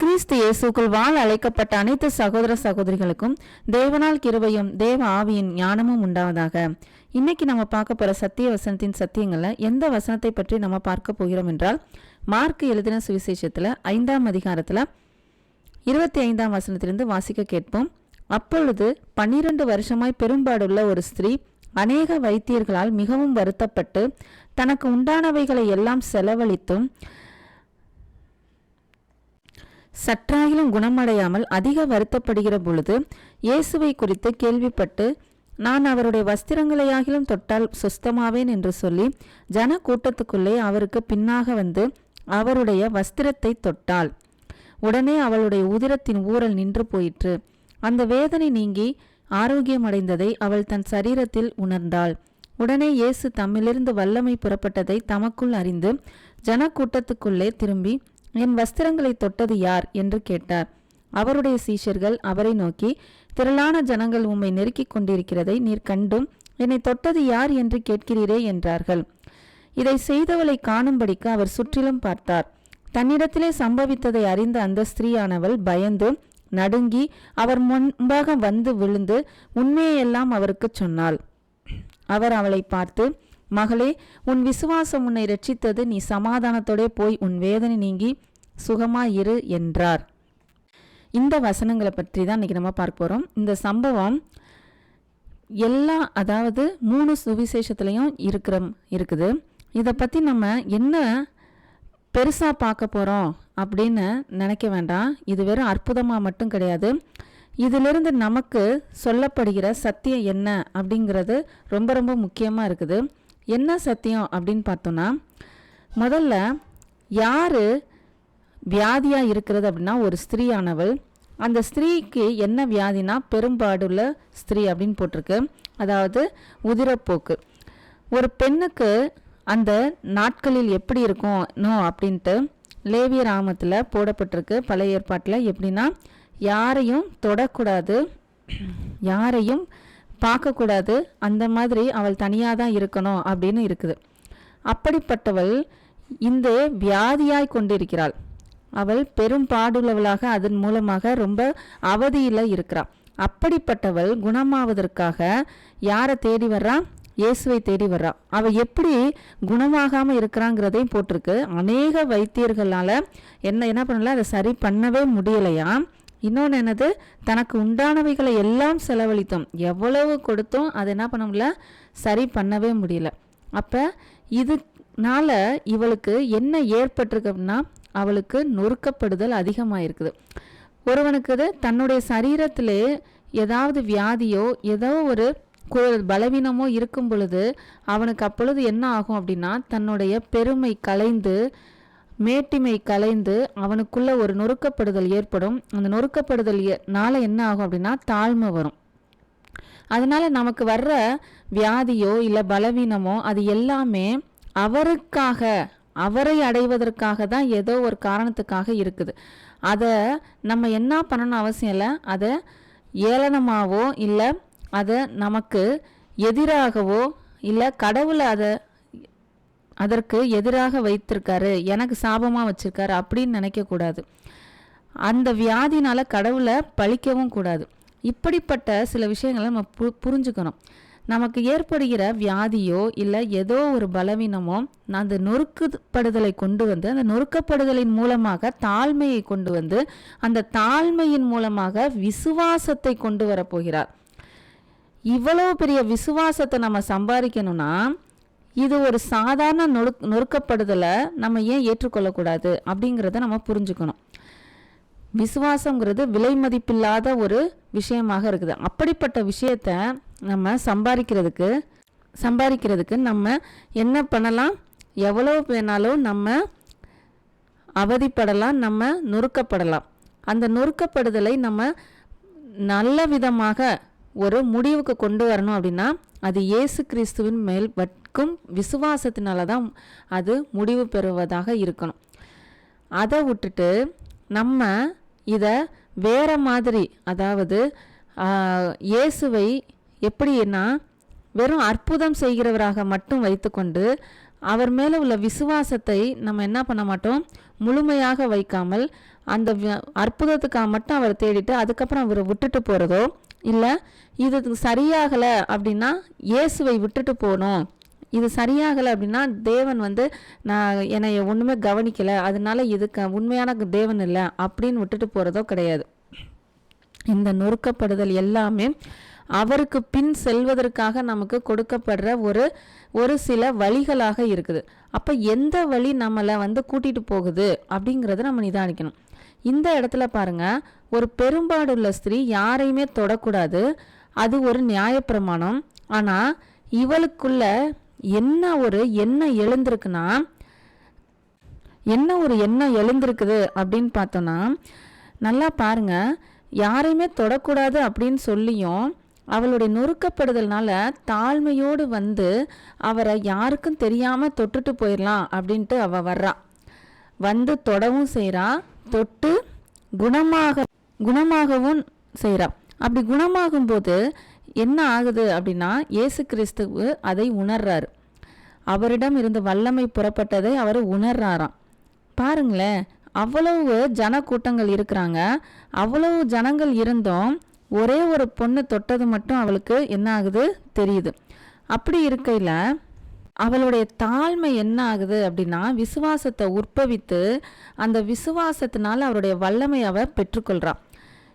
கிறிஸ்து இயேசுக்குள் வாழ் அழைக்கப்பட்ட அனைத்து சகோதர சகோதரிகளுக்கும் தேவனால் கிருபையும் தேவ ஆவியின் ஞானமும் உண்டாவதாக. இன்னைக்கு நம்ம பார்க்க போற சத்திய வசனத்தின் சத்தியங்களை எந்த வசனத்தை பற்றி நம்ம பார்க்க போகிறோம் என்றால் மார்க் எழுதின சுவிசேஷத்துல ஐந்தாம் அதிகாரத்துல இருபத்தி ஐந்தாம் வசனத்திலிருந்து வாசிக்க கேட்போம். அப்பொழுது பன்னிரண்டு வருஷமாய் பெரும்பாடுள்ள ஒரு ஸ்திரீ அநேக வைத்தியர்களால் மிகவும் வருத்தப்பட்டு தனக்கு உண்டானவைகளை எல்லாம் செலவழித்தும் சற்றாயிலும் குணமடையாமல் அதிக வருத்தப்படுகிற பொழுது இயேசுவை குறித்து கேள்விப்பட்டு நான் அவருடைய வஸ்திரங்களையாகிலும் தொட்டால் சுஸ்தமாவேன் என்று சொல்லி ஜன கூட்டத்துக்குள்ளே அவருக்கு பின்னாக வந்து அவருடைய வஸ்திரத்தை தொட்டாள். உடனே அவளுடைய உதிரத்தின் ஊரல் நின்று போயிற்று. அந்த வேதனை நீங்கி ஆரோக்கியமடைந்ததை அவள் தன் சரீரத்தில் உணர்ந்தாள். உடனே இயேசு தம்மிலிருந்து வல்லமை புறப்பட்டதை தமக்குள் அறிந்து ஜனக்கூட்டத்துக்குள்ளே திரும்பி என் வஸ்திரங்களை தொட்டது யார்? என்று கேட்டார். அவருடைய சீஷர்கள் அவரை நோக்கி திரளான ஜனங்கள் உம்மை நெருக்கிக் கொண்டிருக்கிறதை நீர் கண்டும் என்னை தொட்டது யார் என்று கேட்கிறீரே என்றார்கள். இதை செய்தவளை காணும்படிக்கு அவர் சுற்றிலும் பார்த்தார். தன்னிடத்திலே சம்பவித்ததை அறிந்த அந்த ஸ்திரீயானவள் பயந்து நடுங்கி அவர் முன்பாக வந்து விழுந்து உண்மையெல்லாம் அவருக்கு சொன்னாள். அவர் அவளை பார்த்து மகளே உன் விசுவாசம் உன்னை ரட்சித்தது நீ சமாதானத்தோடே போய் உன் வேதனை நீங்கி சுகமாயிரு என்றார். இந்த வசனங்களை பற்றி தான் இன்றைக்கி நம்ம பார்க்க போகிறோம் இந்த சம்பவம் எல்லா அதாவது மூணு சுவிசேஷத்துலேயும் இருக்கிற இருக்குது. இதை பற்றி நம்ம என்ன பெருசாக பார்க்க போகிறோம் அப்படின்னு நினைக்க வேண்டாம். இது வெறும் அற்புதமாக மட்டும் கிடையாது. இதிலிருந்து நமக்கு சொல்லப்படுகிற சத்தியம் என்ன அப்படிங்கிறது ரொம்ப ரொம்ப முக்கியமாக இருக்குது. என்ன சத்தியம் அப்படின்னு பார்த்தோன்னா முதல்ல யார் வியாதியாக இருக்கிறது அப்படின்னா ஒரு ஸ்திரீயானவள். அந்த ஸ்திரீக்கு என்ன வியாதினா பெரும்பாடுள்ள ஸ்திரீ அப்படின்னு போட்டிருக்கு. அதாவது உதிரப்போக்கு. ஒரு பெண்ணுக்கு அந்த நாட்களில் எப்படி இருக்கும் அப்படின்ட்டு லேவிய ராமத்தில் போடப்பட்டிருக்கு. பழைய ஏற்பாட்டில் எப்படின்னா யாரையும் தொடக்கூடாது. யாரையும் பார்க்கக்கூடாது. அந்த மாதிரி அவள் தனியாக தான் இருக்கணும் அப்படின்னு இருக்குது. அப்படிப்பட்டவள் இந்த வியாதியாய் கொண்டிருக்கிறாள். அவள் பெரும் பாடுள்ளவளாக அதன் மூலமாக ரொம்ப அவதியில் இருக்கிறாள் அப்படிப்பட்டவள் குணமாவதற்காக யாரை தேடி வர்றா? இயேசுவை தேடி வர்றா. அவள் எப்படி குணமாகாமல் இருக்கிறாங்கிறதையும் போட்டிருக்கு. அநேக வைத்தியர்களால் என்ன என்ன பண்ணல? அதை சரி பண்ணவே முடியலையா இன்னொன்று என்னது? தனக்கு உண்டானவைகளை எல்லாம் செலவழித்தோம். எவ்வளவு கொடுத்தோம் அதை என்ன பண்ண முடியல? சரி பண்ணவே முடியல. அப்போ இதுனால இவளுக்கு என்ன ஏற்பட்டிருக்கு அப்படின்னா அவளுக்கு நொறுக்கப்படுதல் அதிகமாக இருக்குது ஒருவனுக்கு தன்னுடைய சரீரத்திலே ஏதாவது வியாதியோ ஏதோ ஒரு கு- பலவீனமோ இருக்கும் பொழுது அவனுக்கு அப்பொழுது என்ன ஆகும் அப்படின்னா தன்னுடைய பெருமை கலைந்து மேட்டிமை கலைந்து அவனுக்குள்ள ஒரு நொறுக்கப்படுதல் ஏற்படும். அந்த நொறுக்கப்படுதல் ஏ- என்ன ஆகும் அப்படின்னா தாழ்மை வரும். அதனால நமக்கு வர்ற வியாதியோ இல்லை பலவீனமோ அது எல்லாமே அவருக்காக அவரை அடைவதற்காக தான் ஏதோ ஒரு காரணத்துக்காக இருக்குது. அதை நம்ம என்ன பண்ணணும் அவசியம் இல்லை அதை ஏளனமாகவோ இல்லை அதை நமக்கு எதிராகவோ இல்லை கடவுளை அதை அதற்கு எதிராக வைத்திருக்காரு எனக்கு சாபமாக வச்சிருக்காரு அப்படின்னு நினைக்கக்கூடாது அந்த வியாதினால் கடவுளை பழிக்கவும் கூடாது. இப்படிப்பட்ட சில விஷயங்களை நம்ம பு புரிஞ்சுக்கணும். நமக்கு ஏற்படுகிற வியாதியோ இல்லை ஏதோ ஒரு பலவீனமோ அந்த நொறுக்குப்படுதலை கொண்டு வந்து அந்த நொறுக்கப்படுதலின் மூலமாக தாழ்மையை கொண்டு வந்து அந்த தாழ்மையின் மூலமாக விசுவாசத்தை கொண்டு வரப்போகிறார். இவ்வளோ பெரிய விசுவாசத்தை நம்ம சம்பாதிக்கணும்னா இது ஒரு சாதாரண நொறு நொறுக்கப்படுதலை நம்ம ஏன் ஏற்றுக்கொள்ளக்கூடாது அப்படிங்கிறத நம்ம புரிஞ்சுக்கணும். விசுவாசங்கிறது விலை மதிப்பில்லாத ஒரு விஷயமாக இருக்குது. அப்படிப்பட்ட விஷயத்த நம்ம சம்பாதிக்கிறதுக்கு சம்பாதிக்கிறதுக்கு நம்ம என்ன பண்ணலாம்? எவ்வளோ வேணாலும் நம்ம அவதிப்படலாம் நம்ம நொறுக்கப்படலாம். அந்த நொறுக்கப்படுதலை நம்ம நல்ல விதமாக ஒரு முடிவுக்கு கொண்டு வரணும் அப்படின்னா அது இயேசு கிறிஸ்துவின் மேல் வட்கும் விசுவாசத்தினால தான் அது முடிவு பெறுவதாக இருக்கணும். அதை விட்டுட்டு நம்ம இதை வேற மாதிரி அதாவது இயேசுவை எப்படின்னா வெறும் அற்புதம் செய்கிறவராக மட்டும் வைத்துக்கொண்டு அவர் மேலே உள்ள விசுவாசத்தை நம்ம என்ன பண்ண மாட்டோம்? முழுமையாக வைக்காமல் அந்த வ- அற்புதத்துக்காக மட்டும் அவரை தேடிட்டு அதுக்கப்புறம் அவரை விட்டுட்டு போகிறதோ இல்லை இது சரியாகலை அப்படின்னா இயேசுவை விட்டுட்டு போகணும். இது சரியாகலை அப்படின்னா தேவன் வந்து நான் என்னை ஒன்றுமே கவனிக்கலை அதனால இதுக்கு உண்மையான தேவன் இல்லை அப்படின்னு விட்டுட்டு போகிறதோ கிடையாது. இந்த நொறுக்கப்படுதல் எல்லாமே அவருக்கு பின் செல்வதற்காக நமக்கு கொடுக்கப்படுற ஒரு ஒரு சில வழிகளாக இருக்குது. அப்போ எந்த வழி நம்மளை வந்து கூட்டிகிட்டு போகுது அப்படிங்கிறத நம்ம நிதானிக்கணும். இந்த இடத்துல பாருங்க ஒரு பெரும்பாடுள்ள ஸ்திரீ யாரையுமே தொடக்கூடாது. அது ஒரு நியாயப்பிரமாணம். ஆனால் இவளுக்குள்ள என்ன ஒரு எண்ணம் எழுந்திருக்குன்னா என்ன ஒரு எண்ணம் எழுந்திருக்குது அப்படின்னு பார்த்தோன்னா நல்லா பாருங்க. யாரையுமே தொடக்கூடாது அப்படின்னு சொல்லியும் அவளுடைய நொறுக்கப்படுதல்னால தாழ்மையோடு வந்து அவரை யாருக்கும் தெரியாமல் தொட்டுட்டு போயிடலாம் அப்படின்ட்டு அவள் வர்றா. வந்து தொடவும் செய்கிறா தொட்டு குணமாக குணமாகவும் செய்கிறா அப்படி குணமாகும்போது என்ன ஆகுது அப்படின்னா இயேசு கிறிஸ்துவு அதை உணர்றாரு. அவரிடம் இருந்து வல்லமை புறப்பட்டதை அவர் உணர்றாராம். பாருங்களேன் அவ்வளவு ஜன கூட்டங்கள் இருக்கிறாங்க. அவ்வளவு ஜனங்கள் இருந்தும் ஒரே ஒரு பொண்ணு தொட்டது மட்டும் அவளுக்கு என்ன ஆகுது? தெரியுது. அப்படி இருக்கையில் அவளுடைய தாழ்மை என்ன ஆகுது அப்படின்னா விசுவாசத்தை உற்பவித்து அந்த விசுவாசத்தினால அவருடைய வல்லமை அவ பெற்றுக்கொள்கிறான்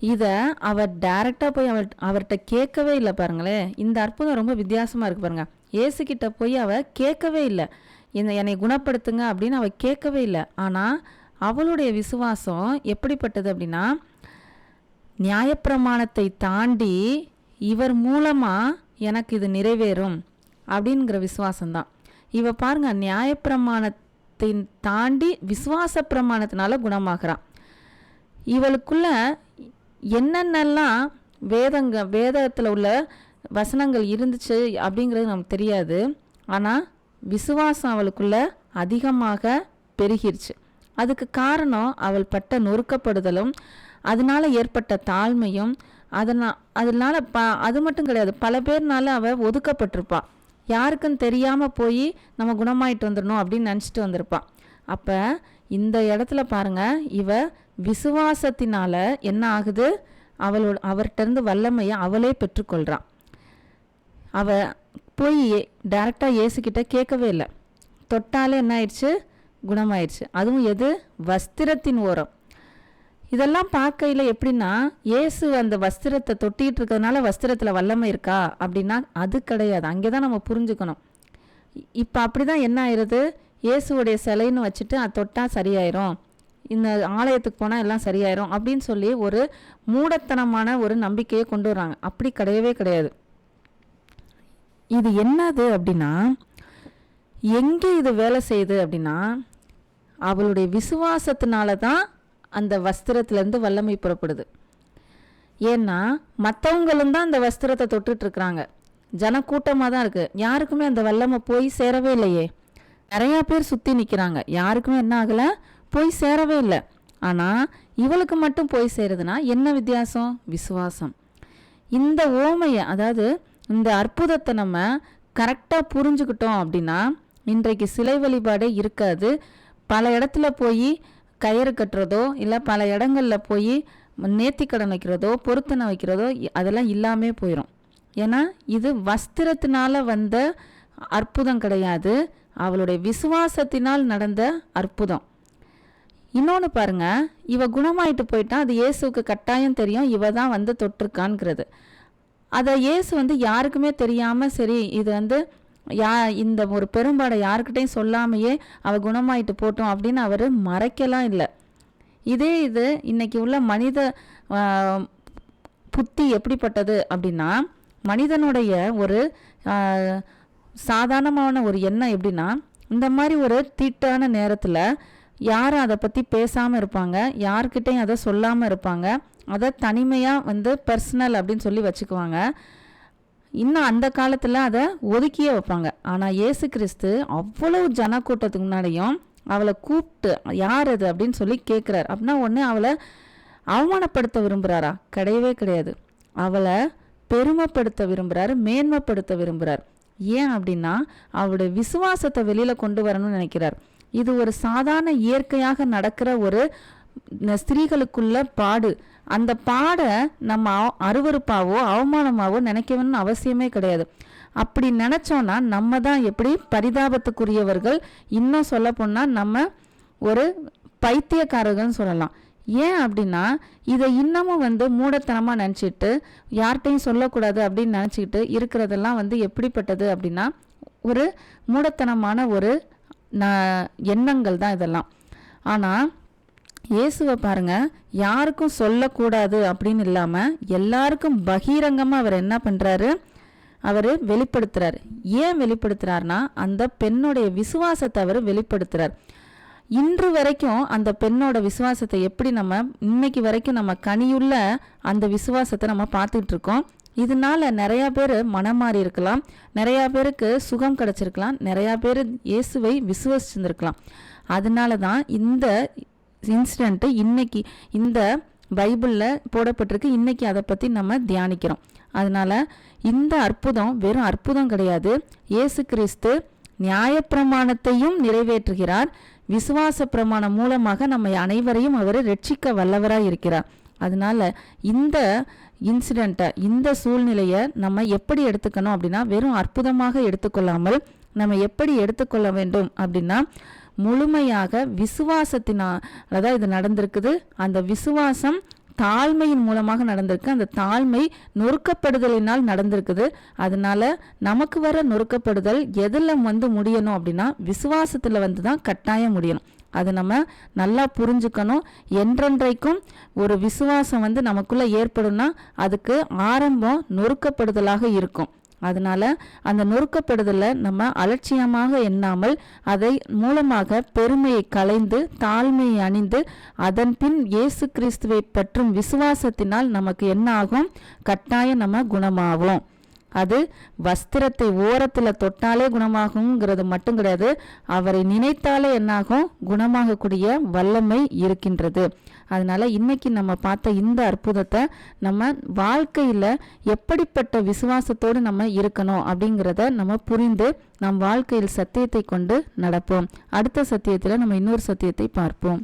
இதை அவர் டேரெக்டாக போய் அவர் அவர்கிட்ட கேட்கவே இல்லை பாருங்களேன் இந்த அற்புதம் ரொம்ப வித்தியாசமாக இருக்குது பாருங்க. ஏசுக்கிட்ட போய் அவள் கேட்கவே இல்லை. என்னை என்னை குணப்படுத்துங்க அப்படின்னு அவள் கேட்கவே இல்லை. ஆனால் அவளுடைய விசுவாசம் எப்படிப்பட்டது அப்படின்னா நியாயப்பிரமாணத்தை தாண்டி இவர் மூலமாக எனக்கு இது நிறைவேறும் அப்படிங்கிற விசுவாசம்தான். இவ பாருங்க நியாயப்பிரமாணத்தை தாண்டி விசுவாச பிரமாணத்தினால குணமாகறான் இவளுக்குள்ள என்னென்னலாம் வேதங்க வேதத்தில் உள்ள வசனங்கள் இருந்துச்சு அப்படிங்கிறது நமக்கு தெரியாது. ஆனால் விசுவாசம் அவளுக்குள்ள அதிகமாக பெருகிருச்சு. அதுக்கு காரணம் அவள் பட்ட நொறுக்கப்படுதலும் அதனால ஏற்பட்ட தாழ்மையும் அதனால் அதனால் ப அது மட்டும் கிடையாது. பல பேர்னால அவள் ஒதுக்கப்பட்டிருப்பாள் யாருக்குன்னு தெரியாமல் போய் நம்ம குணமாயிட்டு வந்துடணும் அப்படின்னு நினச்சிட்டு வந்திருப்பா. அப்போ இந்த இடத்துல பாருங்க இவ விசுவாசத்தினால என்ன ஆகுது? அவளோட அவர்கிட்டருந்து வல்லமையை அவளே பெற்றுக்கொள்கிறான் அவ போய் டேரெக்டாக இயேசுக்கிட்ட கேட்கவே இல்லை. தொட்டாலே என்ன ஆயிடுச்சு? குணமாயிடுச்சு. அதுவும் எது? வஸ்திரத்தின் ஓரம். இதெல்லாம் பார்க்கையில் எப்படின்னா இயேசு அந்த வஸ்திரத்தை தொட்டிகிட்டு இருக்கிறதுனால வஸ்திரத்தில் வல்லமை இருக்கா? அப்படின்னா அது கிடையாது. அங்கே தான் நம்ம புரிஞ்சுக்கணும். இப்போ அப்படி தான் என்ன ஆயிடுது இயேசுவுடைய சிலைன்னு வச்சுட்டு அது தொட்டால் சரியாயிரும். இந்த ஆலயத்துக்கு போனால் எல்லாம் சரியாயிரும். அப்படின்னு சொல்லி ஒரு மூடத்தனமான ஒரு நம்பிக்கையை கொண்டு வராங்க அப்படி கிடையவே கிடையாது. இது என்னது அப்படின்னா எங்கே இது வேலை செய்யுது அப்படின்னா அவளுடைய விசுவாசத்தினால தான் அந்த வஸ்திரத்துலேருந்து வல்லமை புறப்படுது. ஏன்னா மற்றவங்களும் தான் அந்த வஸ்திரத்தை தொட்டுட்ருக்குறாங்க ஜனக்கூட்டமாக தான் இருக்குது யாருக்குமே அந்த வல்லமை போய் சேரவே இல்லையே. நிறையா பேர் சுற்றி நிற்கிறாங்க யாருக்குமே என்ன ஆகலை? போய் சேரவே இல்லை. ஆனால் இவளுக்கு மட்டும் போய் சேருதுன்னா என்ன வித்தியாசம்? விசுவாசம். இந்த ஓமையை அதாவது இந்த அற்புதத்தை நம்ம கரெக்டாக புரிஞ்சுக்கிட்டோம் அப்படின்னா இன்றைக்கு சிலை வழிபாடே இருக்காது. பல இடத்துல போய் கயிறு கட்டுறதோ இல்லை பல இடங்களில் போய் நேர்த்திக்கடன் வைக்கிறதோ பொருத்தனை வைக்கிறதோ அதெல்லாம் இல்லாமே போயிடும் ஏன்னா இது வஸ்திரத்தினால வந்த அற்புதம் கிடையாது. அவளுடைய விசுவாசத்தினால் நடந்த அற்புதம். இன்னொன்று பாருங்க இவ குணமாயிட்டு போயிட்டா அது இயேசுக்கு கட்டாயம் தெரியும் இவ தான் வந்து தொட்டிருக்கான்ங்கிறது. அதை இயேசு வந்து யாருக்குமே தெரியாமல் சரி இது வந்து யா இந்த ஒரு பெரும்பாடை யாருக்கிட்டையும் சொல்லாமையே அவள் குணமாயிட்டு போட்டோம் அப்படின்னு அவர் மறைக்கலாம் இல்லை. இதே இது இன்றைக்கி உள்ள மனித புத்தி எப்படிப்பட்டது அப்படின்னா மனிதனுடைய ஒரு சாதாரணமான ஒரு எண்ணம் எப்படின்னா இந்த மாதிரி ஒரு தீட்டான நேரத்தில் யாரும் அதை பற்றி பேசாமல் இருப்பாங்க யார்கிட்டையும் அதை சொல்லாமல் இருப்பாங்க அதை தனிமையாக வந்து பர்சனல் அப்படின்னு சொல்லி வச்சுக்குவாங்க. இன்னும் அந்த காலத்தில் அதை ஒதுக்கியே வைப்பாங்க. ஆனால் இயேசு கிறிஸ்து அவ்வளவு ஜனக்கூட்டத்துக்கு முன்னாடியும் அவளை கூப்பிட்டு யார் அது? அப்படின்னு சொல்லி கேட்குறாரு அப்படின்னா ஒன்று அவளை அவமானப்படுத்த விரும்புகிறாரா கிடையவே கிடையாது. அவளை பெருமைப்படுத்த விரும்புகிறாரு மேன்மைப்படுத்த விரும்புகிறார் ஏன் அப்படின்னா அவருடைய விசுவாசத்தை வெளியில் கொண்டு வரணும்னு நினைக்கிறார். இது ஒரு சாதாரண இயற்கையாக நடக்கிற ஒரு ஸ்திரீகளுக்குள்ள பாடு. அந்த பாடை நம்ம அருவறுப்பாவோ அருவருப்பாவோ அவமானமாவோ நினைக்கணும்னு அவசியமே கிடையாது. அப்படி நினச்சோன்னா நம்ம தான் எப்படி பரிதாபத்துக்குரியவர்கள். இன்னும் சொல்ல போனால் நம்ம ஒரு பைத்தியக்காரர்கள்னு சொல்லலாம். ஏன் அப்படின்னா இதை இன்னமும் வந்து மூடத்தனமாக நினச்சிட்டு யார்கிட்டையும் சொல்லக்கூடாது அப்படின்னு நினச்சிக்கிட்டு இருக்கிறதெல்லாம் வந்து எப்படிப்பட்டது அப்படின்னா ஒரு மூடத்தனமான ஒரு ந- எண்ணங்கள் தான் இதெல்லாம். ஆனால் இயேசுவை பாருங்க யாருக்கும் சொல்லக்கூடாது அப்படின்னு இல்லாமல் எல்லாருக்கும் பகிரங்கமாக அவர் என்ன பண்ணுறாரு அவர் வெளிப்படுத்துகிறார் ஏன் வெளிப்படுத்துறாருனா அந்த பெண்ணுடைய விசுவாசத்தை அவர் வெளிப்படுத்துறார். இன்று வரைக்கும் அந்த பெண்ணோட விசுவாசத்தை எப்படி நம்ம இன்னைக்கு வரைக்கும் நம்ம கனியுள்ள அந்த விசுவாசத்தை நம்ம பார்த்துட்டு இருக்கோம் இதனால நிறையா பேர் மனம் மாறி இருக்கலாம். நிறையா பேருக்கு சுகம் கிடைச்சிருக்கலாம். நிறையா பேர் இயேசுவை விசுவசிச்சிருந்துருக்கலாம். அதனால தான் இந்த இன்சிடெண்ட்டு இன்னைக்கு இந்த பைபிளில் போடப்பட்டிருக்கு. இன்னைக்கு அதை பற்றி நம்ம தியானிக்கிறோம். அதனால இந்த அற்புதம் வெறும் அற்புதம் கிடையாது. இயேசு கிறிஸ்து நியாயப்பிரமாணத்தையும் நிறைவேற்றுகிறார். விசுவாச பிரமாணம் மூலமாக நம்மை அனைவரையும் அவர் ரட்சிக்க வல்லவராக இருக்கிறார். அதனால இந்த இன்சிடெண்ட்டை இந்த சூழ்நிலையை நம்ம எப்படி எடுத்துக்கணும் அப்படின்னா வெறும் அற்புதமாக எடுத்துக்கொள்ளாமல் நம்ம எப்படி எடுத்துக்கொள்ள வேண்டும் அப்படின்னா முழுமையாக விசுவாசத்தினால அதான் இது நடந்திருக்குது. அந்த விசுவாசம் தாழ்மையின் மூலமாக நடந்திருக்கு. அந்த தாழ்மை நொறுக்கப்படுதலினால் நடந்திருக்குது. அதனால நமக்கு வர நொறுக்கப்படுதல் எதில் வந்து முடியணும் அப்படின்னா விசுவாசத்தில் வந்து தான் கட்டாயம் முடியணும். அதை நம்ம நல்லா புரிஞ்சுக்கணும். என்றென்றைக்கும் ஒரு விசுவாசம் வந்து நமக்குள்ளே ஏற்படும்னா அதுக்கு ஆரம்பம் நொறுக்கப்படுதலாக இருக்கும். அதனால அந்த நொறுக்கப்படுதலை நம்ம அலட்சியமாக எண்ணாமல் அதை மூலமாக பெருமையை களைந்து தாழ்மையை அணிந்து அதன் பின் இயேசு கிறிஸ்துவை பற்றும் விசுவாசத்தினால் நமக்கு என்ன ஆகும் கட்டாயம் நம்ம குணமாகும் அது வஸ்திரத்தை ஓரத்தில் தொட்டாலே குணமாகுங்கிறது மட்டும் கிடையாது. அவரை நினைத்தாலே என்னாகும்? குணமாகக்கூடிய வல்லமை இருக்கின்றது. அதனால் இன்னைக்கு நம்ம பார்த்த இந்த அற்புதத்தை நம்ம வாழ்க்கையில் எப்படிப்பட்ட விசுவாசத்தோடு நம்ம இருக்கணும் அப்படிங்கிறத நம்ம புரிந்து நம் வாழ்க்கையில் சத்தியத்தை கொண்டு நடப்போம். அடுத்த சத்தியத்தில் நம்ம இன்னொரு சத்தியத்தை பார்ப்போம்.